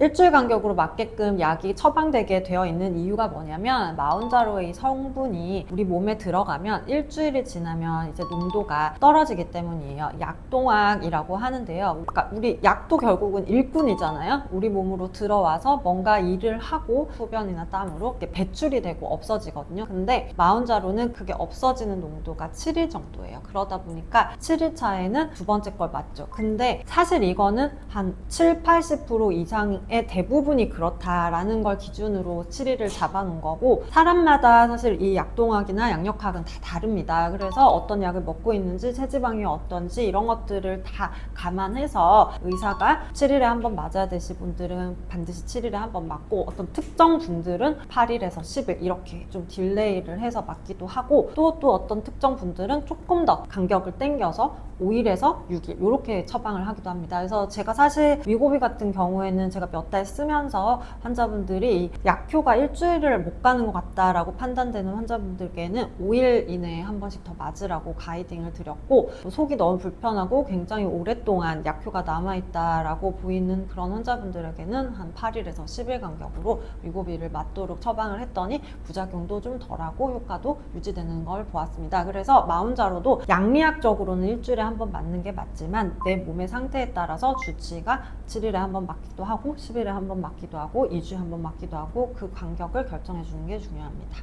일주일 간격으로 맞게끔 약이 처방되게 되어 있는 이유가 뭐냐면 마운자로의 이 성분이 우리 몸에 들어가면 일주일이 지나면 이제 농도가 떨어지기 때문이에요. 약동학이라고 하는데요. 그러니까 우리 약도 결국은 일꾼이잖아요. 우리 몸으로 들어와서 뭔가 일을 하고 소변이나 땀으로 배출이 되고 없어지거든요. 근데 마운자로는 그게 없어지는 농도가 7일 정도예요. 그러다 보니까 7일 차에는 두 번째 걸 맞죠. 근데 사실 이거는 한 7, 80% 이상 의 대부분이 그렇다라는 걸 기준으로 7일을 잡아놓은 거고 사람마다 사실 이 약동학이나 양력학은 다 다릅니다. 그래서 어떤 약을 먹고 있는지 체지방이 어떤지 이런 것들을 다 감안해서 의사가 7일에 한 번 맞아야 되실 분들은 반드시 7일에 한 번 맞고 어떤 특정 분들은 8일에서 10일 이렇게 좀 딜레이를 해서 맞기도 하고 또또 어떤 특정 분들은 조금 더 간격을 땡겨서 5일에서 6일 이렇게 처방을 하기도 합니다. 그래서 제가 사실 위고비 같은 경우에는 제가 몇달 쓰면서 환자분들이 이 약효가 일주일을 못 가는 것 같다라고 판단되는 환자분들께는 5일 이내에 한 번씩 더 맞으라고 가이딩을 드렸고 또 속이 너무 불편하고 굉장히 오랫동안 약효가 남아있다라고 보이는 그런 환자분들에게는 한 8일에서 10일 간격으로 위고비를 맞도록 처방을 했더니 부작용도 좀 덜하고 효과도 유지되는 걸 보았습니다. 그래서 마운자로도 양리학적으로는 일주일에 한 번 맞는 게 맞지만 내 몸의 상태에 따라서 주치가 7일에 한 번 맞기도 하고 10일에 한 번 맞기도 하고 2주에 한 번 맞기도 하고 그 간격을 결정해 주는 게 중요합니다.